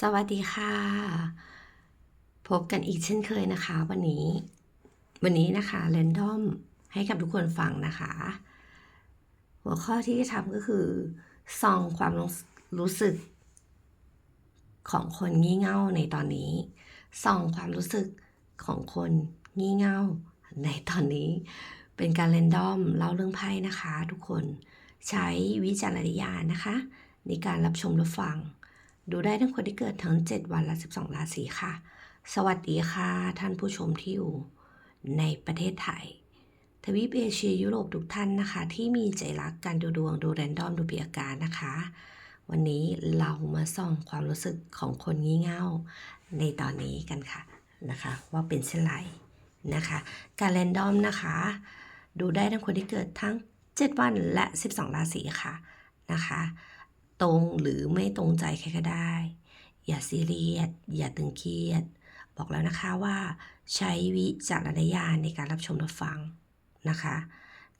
สวัสดีค่ะ พบกันอีกเช่นเคยนะคะ วันนี้ วันนี้นะคะเรนดอมให้กับทุกคนฟังนะคะ หัวข้อที่จะทำก็คือซองความรู้สึก ของคนงี่เง่าในตอนนี้ซองความรู้สึกของคนงี่เง่าในตอนนี้ เป็นการเรนดอมเล่าเรื่องไพ่นะคะ ทุกคนใช้วิจารณญาณนะคะ ในการรับชมรับฟัง ดูได้ทั้งคนที่เกิดทั้ง 7 วันและ 12 ราศีค่ะ สวัสดีค่ะ ท่านผู้ชมที่อยู่ในประเทศไทย ทวีปเอเชียยุโรปทุกท่านนะคะ ที่มีใจรักการดูดวงดูแรนดอมดูปีอาการนะคะ วันนี้เรามาส่องความรู้สึกของคนงี่เง่าในตอนนี้กันค่ะนะคะ ว่าเป็นเช่นไรนะคะ การแรนดอมนะคะ ดูได้ทั้งคนที่เกิดทั้ง 7 วันและ 12 ราศีค่ะนะคะ ตรงหรือไม่ตรงใจใครก็ได้ อย่าซีเรียส อย่าตึงเครียด บอกแล้วนะคะว่าใช้วิจารณญาณในการรับชมรับฟังนะคะ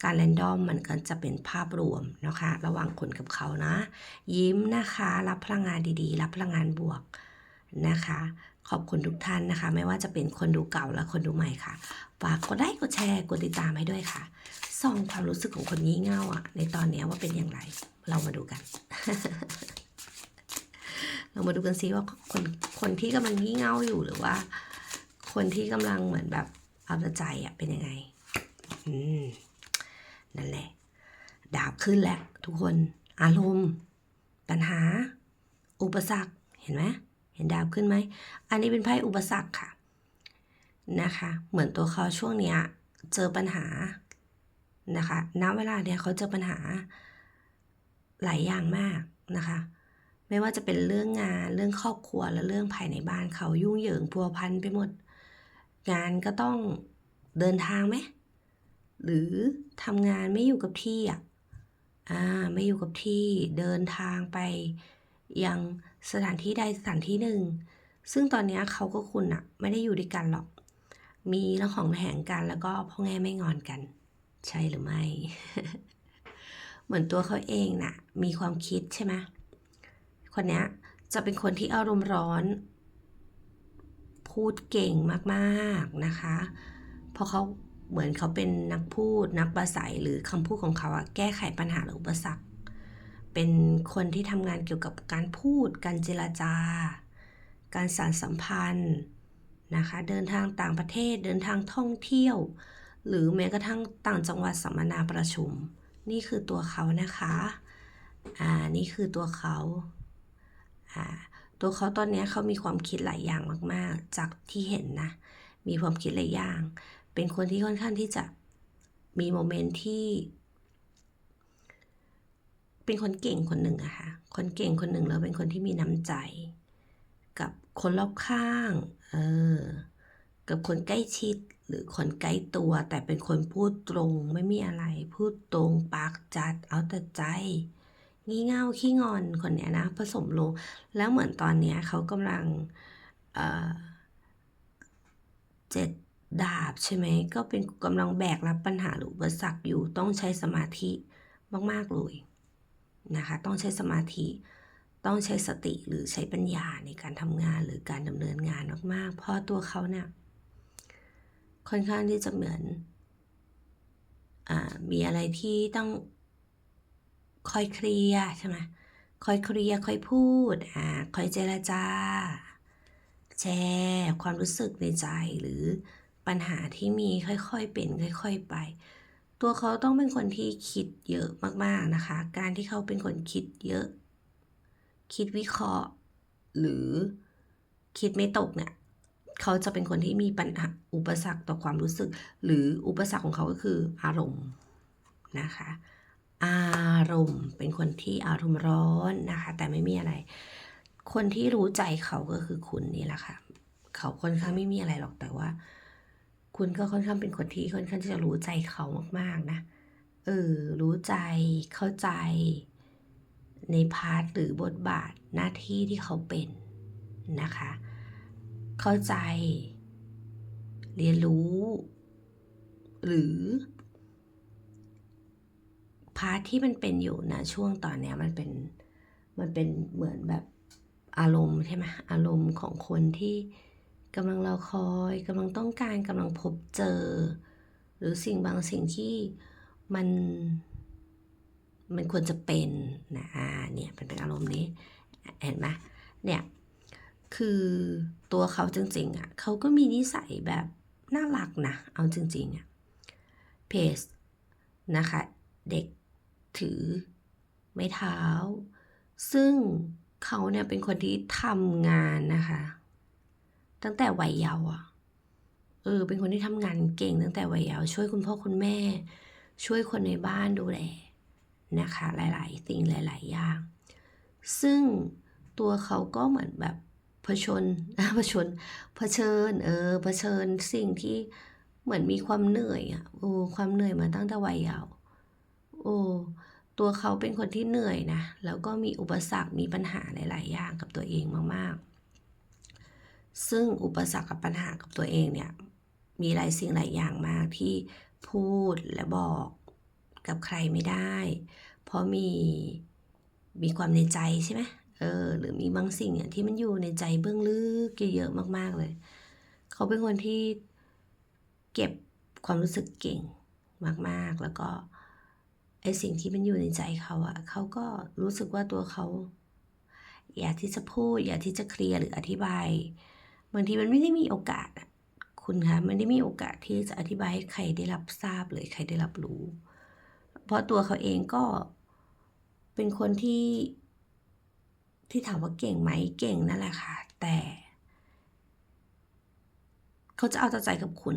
การเรนดอมมันก็จะเป็นภาพรวมนะคะ ระหว่างคนกับเขานะ ยิ้มนะคะ รับพลังงานดีๆ รับพลังงานบวกนะคะ ขอบคุณทุกท่านนะคะ ไม่ว่าจะเป็นคนดูเก่าและคนดูใหม่ค่ะฝากกดไลค์กดแชร์กดติดตามให้ด้วยค่ะส่องความรู้สึกของคนงี่เง่าอะในตอนนี้ว่าเป็นอย่างไร เรามาดูกัน เรามาดูกันซิว่าคนคนที่กำลังงี่เง่าอยู่หรือว่า คนที่กำลังเหมือนแบบเอาใจอะเป็นยังไงนั่นแหละ ดาบขึ้นแล้วทุกคน อารมณ์ ปัญหา อุปสรรค เห็นไหมเห็นดาบขึ้นไหม อันนี้เป็นไพ่อุปสรรคค่ะ นะคะ เหมือนตัวเขาช่วงเนี้ย เจอปัญหานะคะ ณ เวลาเนี้ยเขาเจอปัญหา หลายอย่างมากนะคะ ไม่ว่าจะเป็นเรื่องงานเรื่องครอบครัวและเรื่องภายในบ้านเขายุ่งเหยิงพัวพันไปหมด งานก็ต้องเดินทางไหมหรือทำงานไม่อยู่กับที่อะอ่าไม่อยู่กับที่เดินทางไปยังสถานที่ใดสถานที่หนึ่ง ซึ่งตอนนี้เขาก็คุณอะไม่ได้อยู่ด้วยกันหรอก มีเรื่องของแหงกันแล้วก็พ่อแง่ไม่งอนกัน ใช่หรือไม่ เหมือนตัวเขาเองน่ะมีความคิดใช่ไหมคนนี้จะเป็นคนที่อารมณ์ร้อน พูดเก่งมากๆนะคะ เพราะเขาเหมือนเขาเป็นนักพูดนักประสัยหรือคำพูดของเขาอะแก้ไขปัญหาหรืออุปสรรค เป็นคนที่ทำงานเกี่ยวกับการพูด การเจรจา การสานสัมพันธ์นะคะ เดินทางต่างประเทศ เดินทางท่องเที่ยว หรือแม้กระทั่งต่างจังหวัดสัมมนาประชุม นี่คือตัวเขานะคะ อ่า นี่คือตัวเขา อ่า ตัวเขาตอนนี้เขามีความคิดหลายอย่างมาก ๆ จากที่เห็นนะ มีความคิดหลายอย่าง เป็นคนที่ค่อนข้างที่จะมีโมเมนต์ที่ เป็นคนเก่งคนหนึ่งอะค่ะ คนเก่งคนหนึ่งแล้วเป็นคนที่มีน้ำใจ กับคนรอบข้าง เออ กับคนใกล้ชิด หรือคนใกล้ตัว แต่เป็นคนพูดตรงไม่มีอะไร พูดตรงปากจัดเอาแต่ใจ งี่เง่าขี้งอนคนเนี้ยนะผสมลงแล้วเหมือนตอนเนี้ยเขากำลังเเจ็ดดาบใช่ไหมก็เป็นกำลังแบกรับปัญหาหรืออุปสรรคอยู่ต้องใช้สมาธิมากๆเลยนะคะต้องใช้สมาธิต้องใช้สติหรือใช้ปัญญาในการทำงานหรือการดำเนินงานมากๆ เพราะตัวเขาเนี่ย ค่อนข้างที่จะเหมือนอมีอะไรที่ต้องคอยเคลียร์ใช่ไหมคอยเคลียร์คอยพูดอ่าคอยเจรจา แชร์ความรู้สึกในใจหรือปัญหาที่มีค่อยๆเป็นค่อย ๆไป ตัวเขาต้องเป็นคนที่คิดเยอะมากๆนะคะ การที่เขาเป็นคนคิดเยอะ คิดวิเคราะห์ หรือคิดไม่ตกเนี่ย เขาจะเป็นคนที่มีปัญหาอุปสรรคต่อความรู้สึก หรืออุปสรรคของเขาก็คืออารมณ์นะคะ อารมณ์เป็นคนที่อารมณ์ร้อนนะคะ แต่ไม่มีอะไร คนที่รู้ใจเขาก็คือคุณนี่แหละค่ะ เขาค่อนข้างไม่มีอะไรหรอกแต่ว่า คุณก็ค่อนข้างเป็นคนที่ค่อนข้างจะรู้ใจเขามากๆนะเออรู้ใจเข้าใจ ในพาร์ทหรือบทบาทหน้าที่ที่เขาเป็นนะคะ เข้าใจ เรียนรู้ หรือ พาร์ทที่มันเป็นอยู่นะช่วงตอนเนี้ยมันเป็นมันเป็นเหมือนแบบอารมณ์ใช่ไหมอารมณ์ของคนที่กำลังรอคอยกำลังต้องการกำลังพบเจอ หรือสิ่งบางสิ่งที่มันมันควรจะเป็นนะอ่าเนี่ยเป็นเป็นอารมณ์นี้ เห็นไหมเนี่ย คือตัวเขาจริงๆอะเขาก็มีนิสัยแบบน่ารักนะ เอาจริงๆอะเพจนะคะ เด็กถือไม้เท้า ซึ่งเขาเนี่ยเป็นคนที่ทำงานนะคะ ตั้งแต่วัยเยาว์อะเออเป็นคนที่ทำงานเก่งตั้งแต่วัยเยาว์ช่วยคุณพ่อคุณแม่ ช่วยคนในบ้านดูแลนะคะ หลาย ๆ สิ่งหลาย ๆ อย่าง ซึ่งตัวเขาก็เหมือนแบบ เผชิญเผชิญเผชิญ เออเผชิญสิ่งที่เหมือนมีความเหนื่อยอะโอ้ความเหนื่อยมาตั้งแต่วัยเยาว์โอ้ตัวเขาเป็นคนที่เหนื่อยนะ แล้วก็มีอุปสรรคมีปัญหาหลาย ๆ อย่างกับตัวเองมาก ๆ ซึ่งอุปสรรคกับปัญหากับตัวเองเนี่ย มีหลายสิ่งหลายอย่างมากที่พูดและบอกกับใครไม่ได้ เพราะมีมีความในใจใช่ไหม เออ หรือมีบางสิ่งอะที่มันอยู่ในใจเบื้องลึกเยอะๆมาก ๆเลย เขาเป็นคนที่เก็บความรู้สึกเก่งมากๆ แล้วก็ไอสิ่งที่มันอยู่ในใจเขาอะเขาก็รู้สึกว่าตัวเขาอยากที่จะพูด อยากที่จะเคลียร์หรืออธิบายบางทีมันไม่ได้มีโอกาสคุณคะมันไม่ได้มีโอกาสที่จะอธิบายให้ใครได้รับทราบเลยใครได้รับรู้ เพราะตัวเขาเองก็เป็นคนที่ ที่ถามว่าเก่งไหมเก่งนั่นแหละค่ะ แต่ เขาจะเอาใจกับคุณ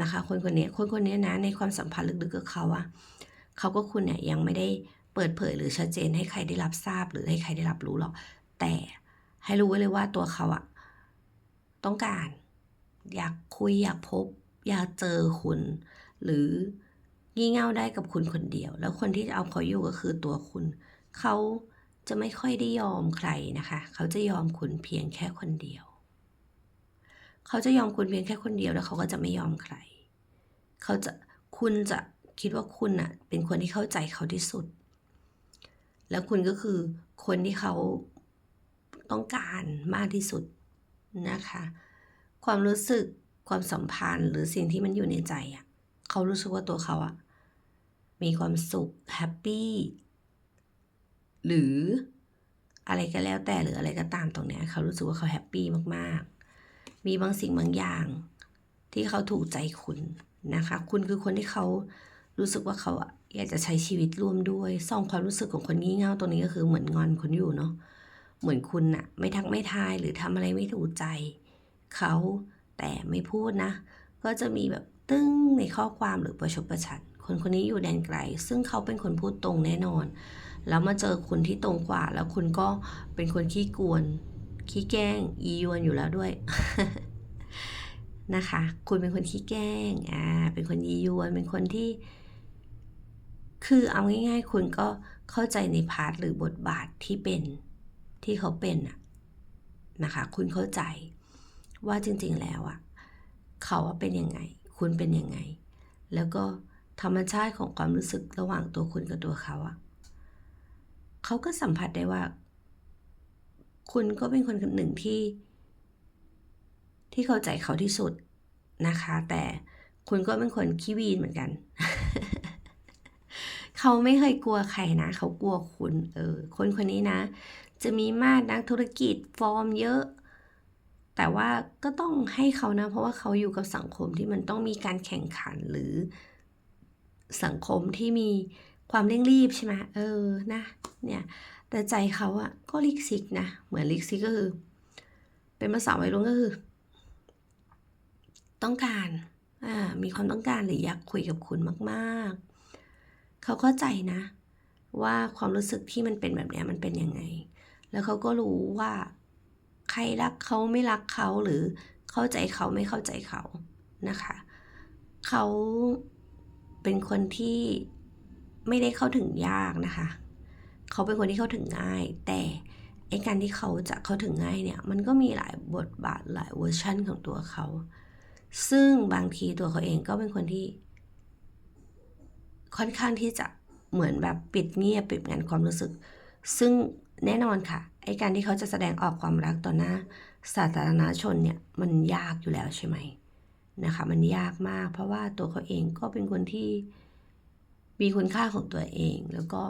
นะคะ คนคนนี้คนคนนี้นะ ในความสัมพันธ์ลึกๆกับเขาอะเขาก็คุณเนี่ยยังไม่ได้เปิดเผยหรือชัดเจนให้ใครได้รับทราบหรือให้ใครได้รับรู้หรอก แต่ให้รู้ไว้เลยว่าตัวเขาอะต้องการ อยากคุยอยากพบ อยากเจอคุณ หรืองี่เง่าได้กับคุณคนเดียว แล้วคนที่จะเอาเขาอยู่ก็คือตัวคุณ เขา จะไม่ค่อยได้ยอมใครนะคะ เขาจะยอมคุณเพียงแค่คนเดียว เขาจะยอมคุณเพียงแค่คนเดียวแล้วเขาก็จะไม่ยอมใคร เขาจะคุณจะคิดว่าคุณอะเป็นคนที่เข้าใจเขาที่สุด แล้วคุณก็คือคนที่เขาต้องการมากที่สุดนะคะ ความรู้สึกความสัมพันธ์หรือสิ่งที่มันอยู่ในใจอะเขารู้สึกว่าตัวเขาอะมีความสุขแฮปปี้ หรืออะไรก็แล้วแต่หรืออะไรก็ตามตรงเนี้ยเขารู้สึกว่าเขาแฮปปี้มากๆ มีบางสิ่งบางอย่าง ที่เขาถูกใจคุณนะคะ คุณคือคนที่เขารู้สึกว่าเขาอยากจะใช้ชีวิตร่วมด้วยซ่องความรู้สึกของคนงี่เง่าตรงนี้ก็คือเหมือนงอนคุณอยู่เนาะเหมือนคุณอะไม่ทักไม่ทายหรือทำอะไรไม่ถูกใจเขาแต่ไม่พูดนะ ก็จะมีแบบตึ้งในข้อความหรือประชดประชันคนคนนี้อยู่แดนไกล ซึ่งเขาเป็นคนพูดตรงแน่นอน แล้วมาเจอคุณที่ตรงกว่า แล้วคุณก็เป็นคนขี้กวน ขี้แกล้ง อียวนอยู่แล้วด้วยนะคะ คุณเป็นคนขี้แกล้ง อ่า เป็นคนยียวน เป็นคนที่ คือเอาง่าย ๆ คุณก็เข้าใจในพาร์ทหรือบทบาทที่เป็น ที่เขาเป็นอะนะคะ คุณเข้าใจว่าจริง ๆ แล้วอะเขาเป็นยังไง คุณเป็นยังไง แล้วก็ธรรมชาติของความรู้สึกระหว่างตัวคุณกับตัวเขาอะ เขาก็สัมผัสได้ว่า คุณก็เป็นคนคนหนึ่งที่ ที่เข้าใจเขาที่สุดนะคะ แต่คุณก็เป็นคนขี้วีนเหมือนกัน เขาไม่เคยกลัวใครนะ เขากลัวคุณเออคนคนนี้นะ จะมีมาดนักธุรกิจฟอร์มเยอะ แต่ว่าก็ต้องให้เขานะ เพราะว่าเขาอยู่กับสังคมที่มันต้องมีการแข่งขันหรือสังคมที่มี ความเร่งรีบใช่ไหมเออนะเนี่ยแต่ใจเขาอะก็ลิกซิกนะเหมือนลิกซิกก็คือ เป็นภาษาวัยรุ่นก็คือ ต้องการอ่ามีความต้องการหรืออยากคุยกับคุณมากๆ เขาเข้าใจนะ ว่าความรู้สึกที่มันเป็นแบบนี้มันเป็นยังไง แล้วเขาก็รู้ว่าใครรักเขาไม่รักเขาหรือเข้าใจเขาไม่เข้าใจเขานะคะ เขาเป็นคนที่ ไม่ได้เข้าถึงยากนะคะ เขาเป็นคนที่เข้าถึงง่าย แต่ไอการที่เขาจะเข้าถึงง่ายเนี่ย มันก็มีหลายบทบาทหลายเวอร์ชั่นของตัวเขา ซึ่งบางทีตัวเขาเองก็เป็นคนที่ ค่อนข้างที่จะเหมือนแบบปิดเงียบปิดงันความรู้สึก ซึ่งแน่นอนค่ะ ไอการที่เขาจะแสดงออกความรักต่อหน้าสาธารณชนเนี่ยมันยากอยู่แล้วใช่ไหมนะคะ มันยากมาก เพราะว่าตัวเขาเองก็เป็นคนที่ มีคุณค่าของตัวเอง แล้วก็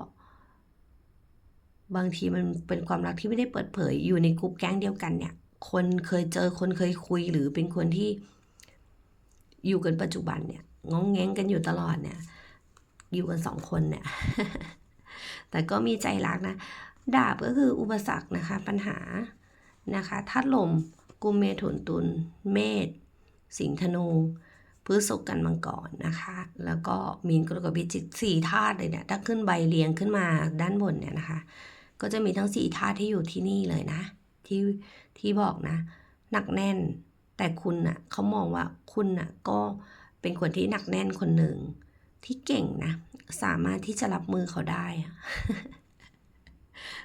บางทีมันเป็นความรักที่ไม่ได้เปิดเผย อยู่ในกลุ่มแก๊งเดียวกันเนี่ย คนเคยเจอคนเคยคุยหรือเป็นคนที่ อยู่กันปัจจุบันเนี่ยงองแงงกันอยู่ตลอดเนี่ย อยู่กันสองคนเนี่ย แต่ก็มีใจรักนะ ดาบก็คืออุปสรรคนะคะ ปัญหานะคะธาตุลมกุมเมถุนตุลเมษสิงห์ธนู พฤษภกันมังกรนะคะ แล้วก็มีนกรกฎพิจิกสี่ธาตุเลยเนี่ยถ้าขึ้นใบเรียงขึ้นมาด้านบนเนี่ยนะคะ ก็จะมีทั้งสี่ธาตุที่อยู่ที่นี่เลยนะ ที่ที่บอกนะ หนักแน่น แต่คุณน่ะเขามองว่าคุณน่ะก็เป็นคนที่หนักแน่นคนหนึ่งที่เก่งนะ สามารถที่จะรับมือเขาได้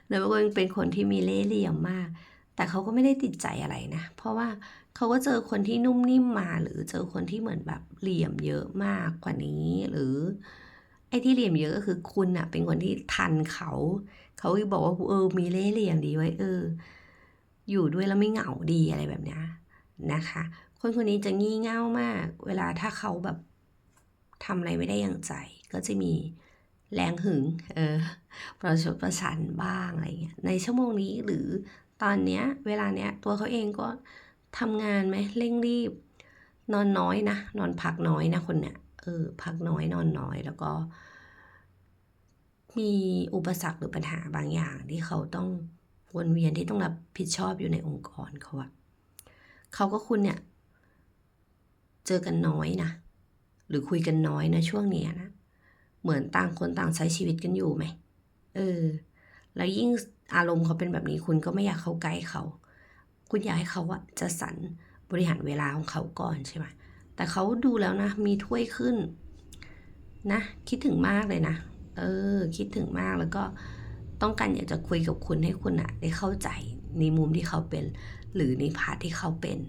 แล้วก็เป็นคนที่มีเล่ห์เหลี่ยมมาก แต่เขาก็ไม่ได้ติดใจอะไรนะ เพราะว่า เขาก็เจอคนที่นุ่มนิ่มมา หรือเจอคนที่เหมือนแบบเหลี่ยมเยอะมากกว่านี้ หรือไอ้ที่เหลี่ยมเยอะก็คือคุณอะเป็นคนที่ทันเขา เขาบอกว่าเออมีเล่เหลี่ยมดีไว้เออ อยู่ด้วยแล้วไม่เหงาดีอะไรแบบนี้นะคะ คนคนนี้จะงี่เง่ามาก เวลาถ้าเขาแบบทำอะไรไม่ได้อย่างใจ ก็จะมีแรงหึง เออ ประชดประชันบ้างอะไรเงี้ย ในชั่วโมงนี้หรือตอนเนี้ย เวลาเนี้ยตัวเขาเองก็ ทำงานไหมเร่งรีบ นอนน้อยนะ นอนพักน้อยนะคนเนี้ยเออพักน้อยนอนน้อยแล้วก็ มีอุปสรรคหรือปัญหาบางอย่าง ที่เขาต้องวนเวียนที่ต้องรับผิดชอบอยู่ในองค์กรเขาอะเขาก็คุณเนี่ย เจอกันน้อยนะหรือคุยกันน้อยนะช่วงเนี้ยนะเหมือนต่างคนต่างใช้ชีวิตกันอยู่ไหมเออ แล้วยิ่งอารมณ์เขาเป็นแบบนี้คุณก็ไม่อยากเข้าใกล้เขา คุณอยากให้เขาอะจะสรรบริหารเวลาของเขาก่อนใช่ไหมแต่เขาดูแล้วนะ มีถ้วยขึ้นนะ คิดถึงมากเลยนะ เออ คิดถึงมากแล้วก็ต้องการอยากจะคุยกับคุณให้คุณอะได้เข้าใจในมุมที่เขาเป็น หรือในพาร์ทที่เขาเป็น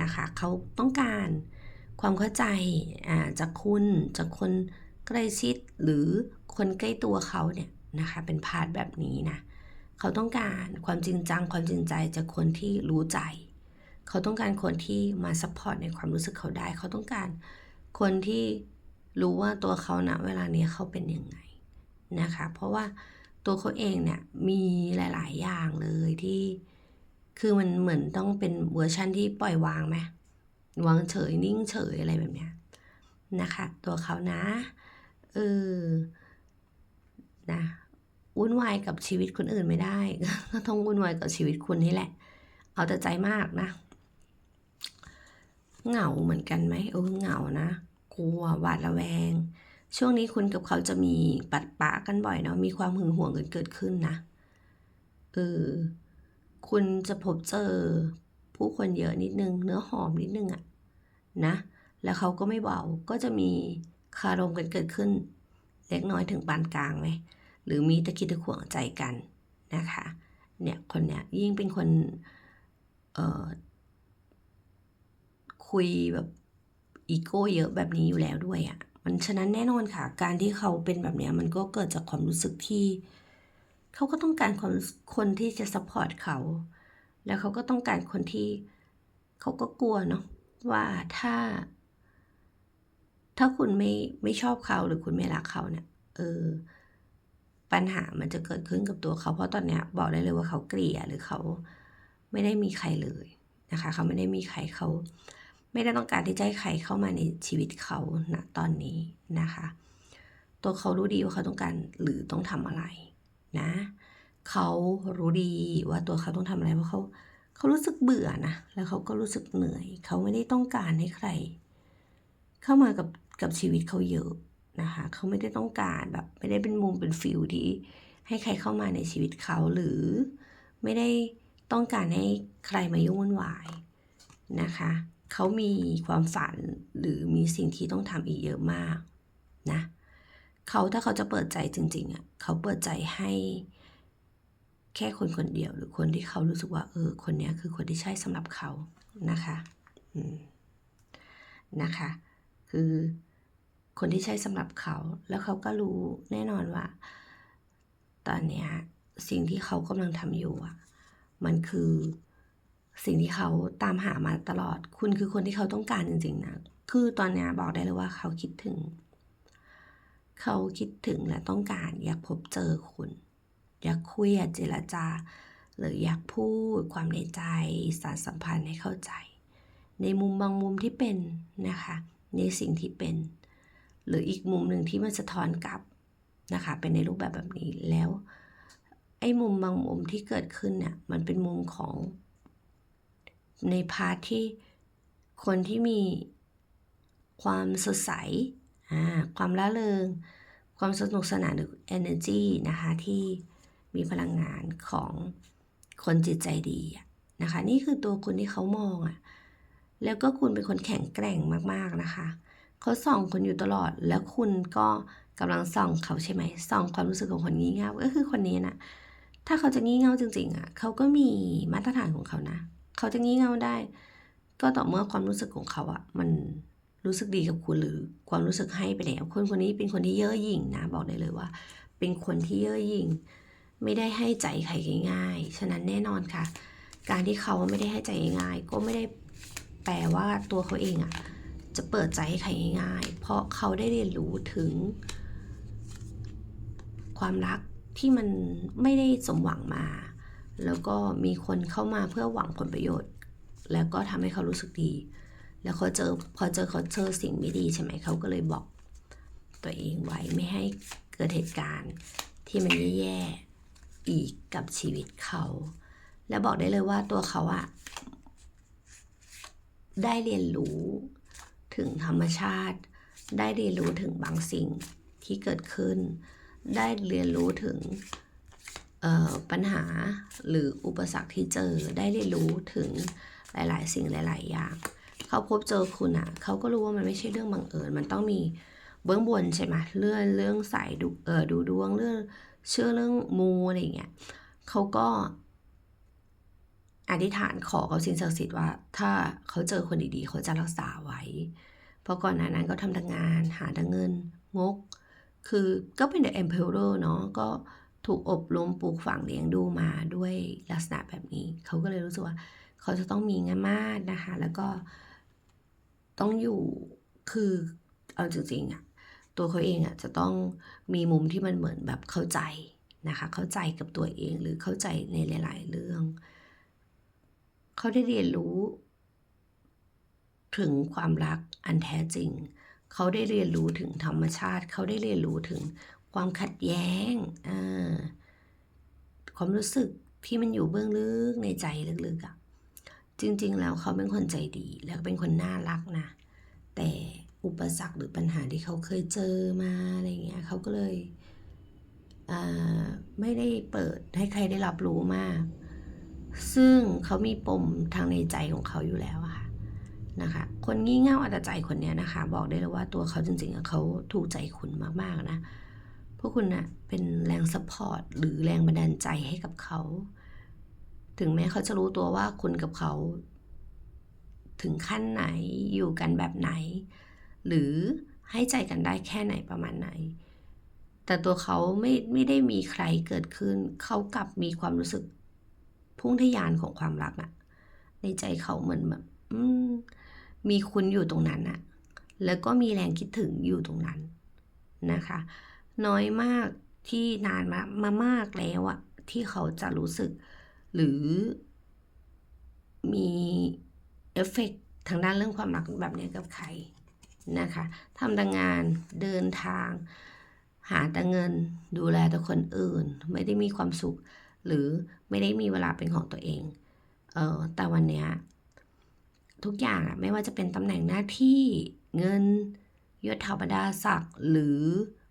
นะคะ เขาต้องการความเข้าใจอ่าจากคุณจากคนใกล้ชิดหรือคนใกล้ตัวเขาเนี่ยนะคะ เป็นพาร์ทแบบนี้นะ เขาต้องการความจริงจังความจริงใจจากคนที่รู้ใจ เขาต้องการคนที่มาซัพพอร์ตในความรู้สึกเขาได้ เขาต้องการคนที่รู้ว่าตัวเขาณเวลานี้เขาเป็นยังไงนะคะ เพราะว่าตัวเขาเองเนี่ยมีหลาย ๆ อย่างเลยที่คือมันเหมือนต้องเป็นเวอร์ชันที่ปล่อยวางไหมวางเฉยนิ่งเฉยอะไรแบบเนี้ยนะคะ ตัวเขานะเออนะ วุ่นวายกับชีวิตคนอื่นไม่ได้ ก็ต้องวุ่นวายกับชีวิตคุณนี่แหละ เอาแต่ใจมากนะ เหงาเหมือนกันไหมเออเหงานะกลัวหวาดระแวง ช่วงนี้คุณกับเขาจะมีปัดปะกันบ่อยเนาะมีความหึงหวงกันเกิดขึ้นนะเออคุณจะพบเจอผู้คนเยอะนิดนึง เนื้อหอมนิดนึงอะนะ แล้วเขาก็ไม่เบาก็จะมีคารมกันเกิดขึ้น เล็กน้อยถึงปานกลางไหม หรือมีตะคิดตะขวงใจกันนะคะเนี่ยคนเนี้ยยิ่งเป็นคนเออคุยแบบอีโก้เยอะแบบนี้อยู่แล้วด้วยอะ่ะมันฉะนั้นแน่นอนค่ะ การที่เขาเป็นแบบเนี้ยมันก็เกิดจากความรู้สึกที่ เขาก็ต้องการคนคนที่จะซัพพอร์ตเขา แล้วเขาก็ต้องการคนที่เขาก็กลัวเนาะว่าถ้า ถ้าคุณไม่ไม่ชอบเขาหรือคุณไม่รักเขาเนี่ยเออ ปัญหามันจะเกิดขึ้นกับตัวเขา เพราะตอนเนี้ยบอกได้เลยว่าเขาเกลียดหรือเขาไม่ได้มีใครเลยนะคะ เขาไม่ได้มีใครเขา ไม่ได้ต้องการที่จะให้ใครเข้ามาในชีวิตเขาณตอนนี้นะคะ ตัวเขารู้ดีว่าเขาต้องการหรือต้องทำอะไรนะเขารู้ดีว่าตัวเขาต้องทำอะไรเพราะเขาเขารู้สึกเบื่อนะ แล้วเขาก็รู้สึกเหนื่อย เขาไม่ได้ต้องการให้ใคร เข้ามากับกับชีวิตเขาเยอะ นะคะเขาไม่ได้ต้องการแบบไม่ได้เป็นมุมเป็นฟิลที่ให้ใครเข้ามาในชีวิตเขาหรือไม่ได้ต้องการให้ใครมายุ่งวุ่นวายนะคะเขามีความฝันหรือมีสิ่งที่ต้องทำอีกเยอะมากนะเขาถ้าเขาจะเปิดใจจริงๆอะเขาเปิดใจให้แค่คนคนเดียวหรือคนที่เขารู้สึกว่าเออคนนี้คือคนที่ใช่สำหรับเขานะคะอืมนะคะ คือ คนที่ใช่สำหรับเขา แล้วเขาก็รู้แน่นอนว่า ตอนเนี้ยสิ่งที่เขากำลังทำอยู่อะมันคือสิ่งที่เขาตามหามาตลอด คุณคือคนที่เขาต้องการจริงๆนะ คือตอนเนี้ยบอกได้เลยว่าเขาคิดถึง เขาคิดถึงและต้องการ อยากพบเจอคุณ อยากคุยอยากเจรจา หรืออยากพูดความในใจ สารสัมพันธ์ให้เข้าใจ ในมุมบางมุมที่เป็นนะคะ ในสิ่งที่เป็น หรืออีกมุมหนึ่งที่มันสะท้อนกลับนะคะ เป็นในรูปแบบแบบนี้แล้ว ไอ้มุมบางมุมที่เกิดขึ้นเนี่ยมันเป็นมุมของ ในพาร์ทที่คนที่มีความสดใสความร่าเริง ความสนุกสนานหรือ energy นะคะที่มีพลังงานของคนจิตใจดีนะคะ นี่คือตัวคุณที่เขามองอะ่ะแล้วก็คุณเป็นคนแข็งแกร่งมากๆนะคะ เขาส่องคุณอยู่ตลอด แล้วคุณก็กำลังส่องเขาใช่ไหมส่องความรู้สึกของคนงี่เง่าก็คือคนนี้นะถ้าเขาจะงี่เง่าจริง ๆอะเขาก็มีมาตรฐานของเขานะ เขาจะงี่เง่าได้ ก็ต่อเมื่อความรู้สึกของเขาอะมันรู้สึกดีกับคุณหรือความรู้สึกให้ไปแล้วคนคนนี้เป็นคนที่เย่อหยิ่งนะ บอกได้เลยว่า เป็นคนที่เย่อหยิ่ง ไม่ได้ให้ใจใครง่ายๆ ฉะนั้นแน่นอนค่ะ การที่เขาไม่ได้ให้ใจง่าย ก็ไม่ได้แปลว่าตัวเขาเองอะ จะเปิดใจให้ใครง่ายๆ เพราะเขาได้เรียนรู้ถึง ความรักที่มันไม่ได้สมหวังมา แล้วก็มีคนเข้ามาเพื่อหวังผลประโยชน์ แล้วก็ทำให้เขารู้สึกดี แล้วเขาเจอพอเจอเขาเจอสิ่งไม่ดีใช่ไหมเขาก็เลยบอกตัวเองไว้ไม่ให้เกิดเหตุการณ์ที่มันแย่ๆอีกกับชีวิตเขา แล้วบอกได้เลยว่าตัวเขาอะได้เรียนรู้ ถึงธรรมชาติ ได้เรียนรู้ถึงบางสิ่งที่เกิดขึ้น ได้เรียนรู้ถึงปัญหาหรืออุปสรรคที่เจอได้เรียนรู้ถึงหลาย ๆ สิ่งหลาย ๆ อย่าง เขาพบเจอคุณอะเขาก็รู้ว่ามันไม่ใช่เรื่องบังเอิญมันต้องมีเบื้องบนใช่ไหมเรื่องเรื่องสายดูเออดูดวงเรื่องเชื่อเรื่องมูอะไรอย่างเงี้ยเขาก็ อธิษฐานขอกับสิ่งศักดิ์สิทธิ์ว่า ถ้าเขาเจอคนดีๆ เขาจะรักษาไว้ เพราะก่อนหน้านั้นก็ทำแต่งานหาแต่เงิน งก คือก็เป็น The Emperor เนาะก็ถูกอบรมปลูกฝังเลี้ยงดูมาด้วยลักษณะแบบนี้ เขาก็เลยรู้สึกว่า เขาจะต้องมีงานมาดนะคะ แล้วก็ต้องอยู่คือเอาจริงๆอะตัวเขาเองอะจะต้องมีมุมที่มันเหมือนแบบเข้าใจนะคะ เข้าใจกับตัวเองหรือเข้าใจในหลาย ๆ เรื่อง เขาได้เรียนรู้ ถึงความรักอันแท้จริง เขาได้เรียนรู้ถึงธรรมชาติ เขาได้เรียนรู้ถึงความขัดแย้งความรู้สึกที่มันอยู่เบื้องลึกในใจลึกๆอะ่ะ จริง ๆ แล้วเขาเป็นคนใจดี แล้วก็เป็นคนน่ารักนะ แต่อุปสรรคหรือปัญหาที่เขาเคยเจอมาอะไรเงี้ยเขาก็เลยไม่ได้เปิดให้ใครได้รับรู้มาก ซึ่งเขามีปมทางในใจของเขาอยู่แล้วอะค่ะนะคะ คนงี่เง่าอัตใจคนเนี้ยนะคะ บอกได้เลยว่าตัวเขาจริงๆเขาถูกใจคุณมากๆนะพวกคุณนะ่ะเป็นแรงซัพพอร์ตหรือแรงบันดาลใจให้กับเขา ถึงแม้เขาจะรู้ตัวว่าคุณกับเขา ถึงขั้นไหนอยู่กันแบบไหน หรือให้ใจกันได้แค่ไหนประมาณไหน แต่ตัวเขาไม่ไม่ได้มีใครเกิดขึ้น เขากลับมีความรู้สึก พุ่งทะยานของความรักอะในใจเขาเหมือนแบบอืมมีคุณอยู่ตรงนั้นอะแล้วก็มีแรงคิดถึงอยู่ตรงนั้นนะคะ น้อยมากที่นานมามามากแล้วอะที่เขาจะรู้สึก หรือมีเอฟเฟกต์ทางด้านเรื่องความรักแบบนี้กับใครนะคะทำแต่งานเดินทาง หาแต่เงินดูแลแต่คนอื่น ไม่ได้มีความสุข หรือ ไม่ได้มีเวลาเป็นของตัวเอง เออแต่วันเนี้ยทุกอย่างอะไม่ว่าจะเป็นตำแหน่งหน้าที่เงินยศถาบรรดาศักดิ์หรือ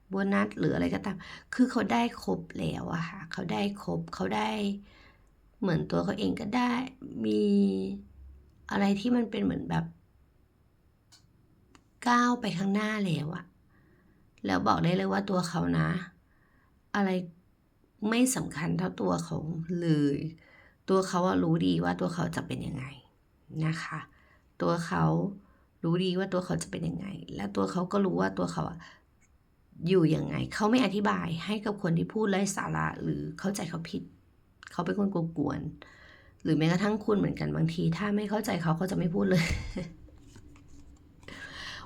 โบนัสหรืออะไรก็ตาม คือเขาได้ครบแล้วอะค่ะ เขาได้ครบเขาได้ เหมือนตัวเขาเองก็ได้ มีอะไรที่มันเป็นเหมือนแบบ ก้าวไปข้างหน้าแล้วอะแล้วบอกได้เลยว่าตัวเขานะ อะไร ไม่สำคัญเท่าตัวเขาเลย ตัวเขารู้ดีว่าตัวเขาจะเป็นยังไงนะคะ ตัวเขารู้ดีว่าตัวเขาจะเป็นยังไง และตัวเขาก็รู้ว่าตัวเขาอยู่ยังไง เขาไม่อธิบายให้กับคนที่พูดไร้สาระหรือเข้าใจเขาผิด เขาเป็นคนกวนหรือแม้กระทั่งคุณเหมือนกันบางที ถ้าไม่เข้าใจเขาเขาจะไม่พูดเลย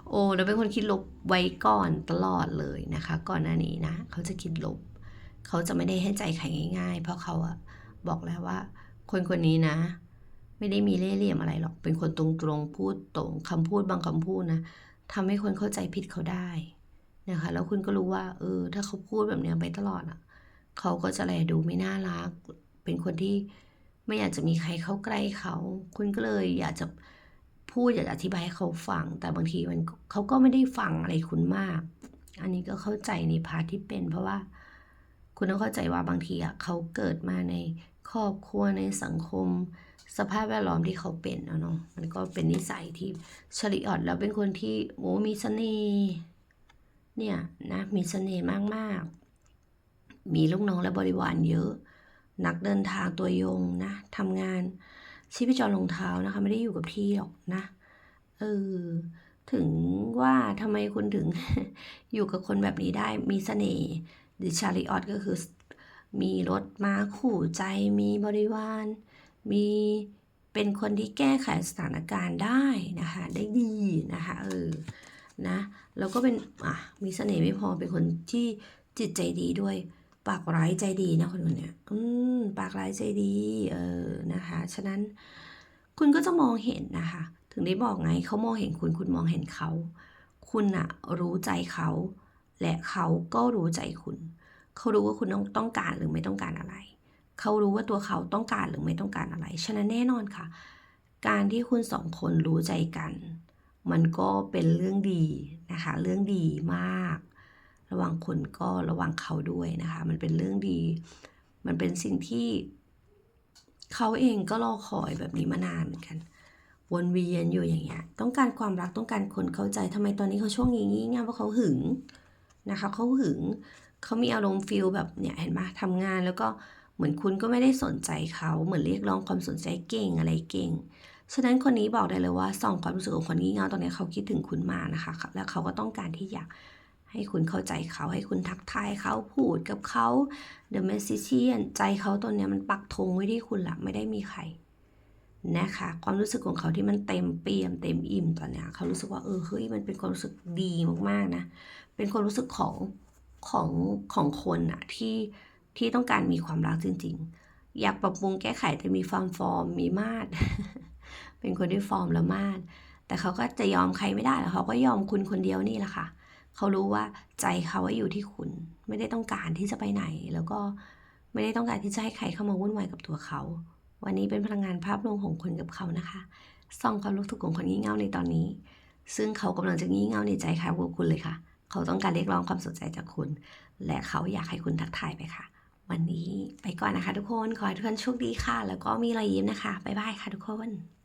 โอ้แล้วเป็นคนคิดลบไว้ก่อนตลอดเลยนะคะ ก่อนหน้านี้นะ เขาจะคิดลบ เขาจะไม่ได้ให้ใจใครง่าย ๆ เพราะเขาอะบอกแล้วว่า คนคนนี้นะ ไม่ได้มีเล่ห์เหลี่ยมอะไรหรอก เป็นคนตรงๆพูดตรงคำพูดบางคำพูดนะทำให้คนเข้าใจผิดเขาได้นะคะแล้วคุณก็รู้ว่าเออถ้าเขาพูดแบบเนี้ยไปตลอดอะเขาก็จะแลดูไม่น่ารัก เป็นคนที่ไม่อยากจะมีใครเข้าใกล้เขา คุณก็เลยอยากจะพูดอยากจะอธิบายให้เขาฟัง แต่บางทีมันเขาก็ไม่ได้ฟังอะไรคุณมาก อันนี้ก็เข้าใจในพาร์ทที่เป็น เพราะว่า คุณต้องเข้าใจว่าบางทีอะเขาเกิดมาในครอบครัวในสังคม สภาพแวดล้อมที่เขาเป็นอะเนาะมันก็เป็นนิสัยที่เฉลีออดแล้วเป็นคนที่โอ้มีเสน่ห์เนี่ยนะมีเสน่ห์มากๆ มีลูกน้องและบริวารเยอะ นักเดินทางตัวยงนะทำงานชีพจรรองเท้านะคะ ไม่ได้อยู่กับที่หรอกนะเออถึงว่าทำไมคุณถึงอยู่กับคนแบบนี้ได้มีเสน่ห์ หรือชาริออตก็คือมีรถมาขู่ใจ มีบริวาร มีเป็นคนที่แก้ไขสถานการณ์ได้นะคะ ได้ดีนะคะเออนะแล้วก็เป็นอะมีเสน่ห์ไม่พอเป็นคนที่จิตใจดีด้วย ปากร้ายใจดีนะคนคนนี้อืมปากร้ายใจดีเออนะคะ ฉะนั้นคุณก็จะมองเห็นนะคะ ถึงได้บอกไงเขามองเห็นคุณคุณมองเห็นเขา คุณอะรู้ใจเขา และเขาก็รู้ใจคุณ เขารู้ว่าคุณต้องต้องการหรือไม่ต้องการอะไร เขารู้ว่าตัวเขาต้องการหรือไม่ต้องการอะไร ฉะนั้นแน่นอนค่ะ การที่คุณสองคนรู้ใจกัน มันก็เป็นเรื่องดีนะคะ เรื่องดีมาก ระหว่างคุณก็ระหว่างเขาด้วยนะคะ มันเป็นเรื่องดี มันเป็นสิ่งที่เขาเองก็รอคอยแบบนี้มานานเหมือนกัน วนเวียนอยู่อย่างเงี้ย ต้องการความรักต้องการคนเข้าใจทำไมตอนนี้เขาช่วงนี้งี่เง่าเพราะเขาหึง นะคะเขาหึงเขามีอารมณ์ฟิลแบบเนี่ยเห็นปะทำงานแล้วก็เหมือนคุณก็ไม่ได้สนใจเขาเหมือนเรียกร้องความสนใจเก่งอะไรเก่ง ฉะนั้นคนนี้บอกได้เลยว่าส่องความรู้สึกของคนงี่เงาตอนนี้เขาคิดถึงคุณมานะคะ แล้วเขาก็ต้องการที่อยากให้คุณเข้าใจเขาให้คุณทักทายเขาพูดกับเขา The Magician ใจเขาตอนเนี้ยมันปักธงไว้ที่คุณละไม่ได้มีใคร นะคะความรู้สึกของเขาที่มันเต็มเปี่ยมเต็มอิ่มตอนเนี้ยเขารู้สึกว่าเออเฮ้ยมันเป็นความรู้สึกดีมากๆนะเป็นความรู้สึกของของของคนอะที่ที่ต้องการมีความรักจริง ๆ อยากปรับปรุงแก้ไขแต่มีความฟอร์มมีมาดเป็นคนที่ฟอร์มและมาดแต่เขาก็จะยอมใครไม่ได้แล้วเขาก็ยอมคุณคนเดียวนี่แหละค่ะเขารู้ว่าใจเขาว่าอยู่ที่คุณ ไม่ได้ต้องการที่จะไปไหน แล้วก็ไม่ได้ต้องการที่จะให้ใครเข้ามาวุ่นวายกับตัวเขา วันนี้เป็นพลังงานภาพรวมของคุณกับเขานะคะส่องความรู้สึกของคนงี่เง่าในตอนนี้ ซึ่งเขากำลังจะงี่เง่าในใจเขากับคุณเลยค่ะ เขาต้องการเรียกร้องความสนใจจากคุณ และเขาอยากให้คุณทักทายไปค่ะ วันนี้ไปก่อนนะคะทุกคน ขอให้ทุกคนโชคดีค่ะ แล้วก็มีรอยยิ้มนะคะ บ๊ายบายค่ะทุกคน